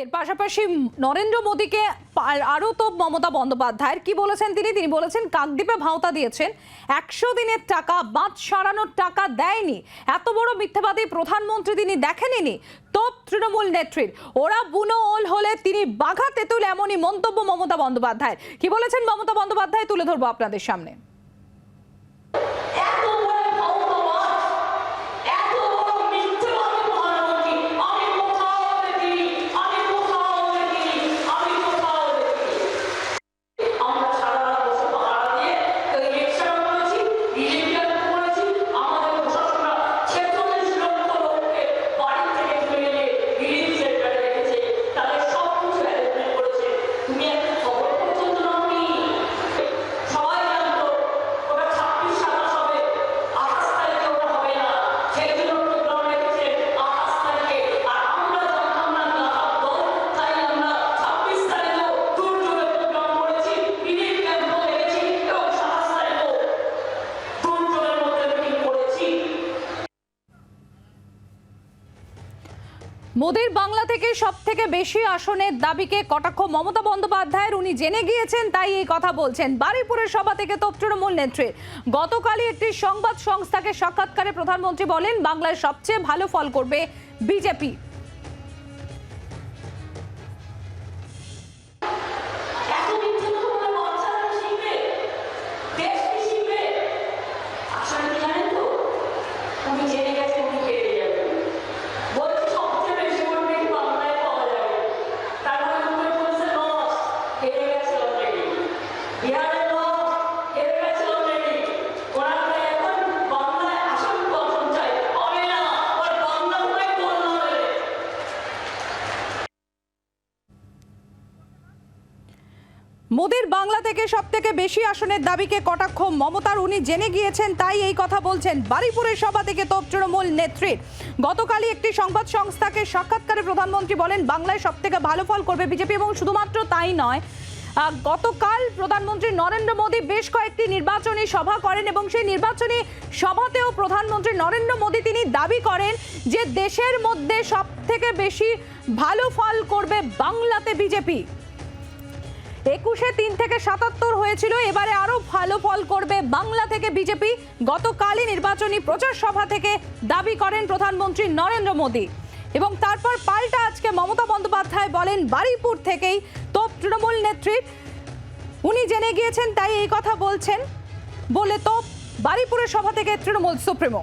এর পাশাপাশি নরেন্দ্র মোদীকে আরও তো মমতা বন্দ্যোপাধ্যায়ের কি বলেছেন তিনি? তিনি বলেছেন, কাকদ্বীপে ভাওতা দিয়েছেন, একশো দিনের টাকা, বাঁধ সারানোর টাকা দেয়নি। এত বড় মিথ্যাবাদী প্রধানমন্ত্রী তিনি দেখেননি? তো তৃণমূল নেত্রীর, ওরা বুনো ওল হলে তিনি বাঘা তেঁতুল এমনই মন্তব্য মমতা বন্দ্যোপাধ্যায়ের। কি বলেছেন মমতা বন্দ্যোপাধ্যায়? তুলে ধরবো আপনাদের সামনে। Нет. মোদির বাংলা থেকে সব থেকে বেশি আসনের দাবিকে কটাক্ষ মমতা বন্দ্যোপাধ্যায়ের। উনি জেনে গিয়েছেন, তাই এই কথা বলছেন। বারুইপুরের সভা থেকে তো তৃণমূল নেত্রীর গতকালই একটি সংবাদ সংস্থাকে সাক্ষাৎকারে প্রধানমন্ত্রী বলেন, বাংলায় সবচেয়ে ভালো ফল করবে বিজেপি। মোদির বাংলা থেকে সব থেকে বেশি আসনের দাবিকে কটাক্ষ মমতার, উনি জেনে গিয়েছেন, তাই এই কথা বলছেন বারুইপুরের সভা থেকে তো তৃণমূল নেত্রীর। গতকালই একটি সংবাদ সংস্থাকে সাক্ষাৎকারে প্রধানমন্ত্রী বলেন, বাংলায় সব থেকে ভালো ফল করবে বিজেপি এবং শুধুমাত্র তাই নয় গতকাল প্রধানমন্ত্রী নরেন্দ্র মোদী বেশ কয়েকটি নির্বাচনী সভা করেন এবং সেই নির্বাচনী সভাতেও প্রধানমন্ত্রী নরেন্দ্র মোদী তিনি দাবি করেন যে দেশের মধ্যে সব থেকে বেশি ভালো ফল করবে বাংলাতে বিজেপি। একুশে তিন থেকে সাতাত্তর হয়েছিল। এবারে আরও ভালো ফল করবে বাংলা থেকে বিজেপি। গতকালই নির্বাচনী প্রচার সভা থেকে দাবি করেন প্রধানমন্ত্রী নরেন্দ্র মোদী। এবং তারপর পাল্টা আজকে মমতা বন্দ্যোপাধ্যায় বলেন বারুইপুর থেকেই তো তৃণমূল নেত্রীর উনি জেনে গিয়েছেন, তাই এই কথা বলছেন। বলে তো বারুইপুরের সভা থেকে তৃণমূল সুপ্রিমো।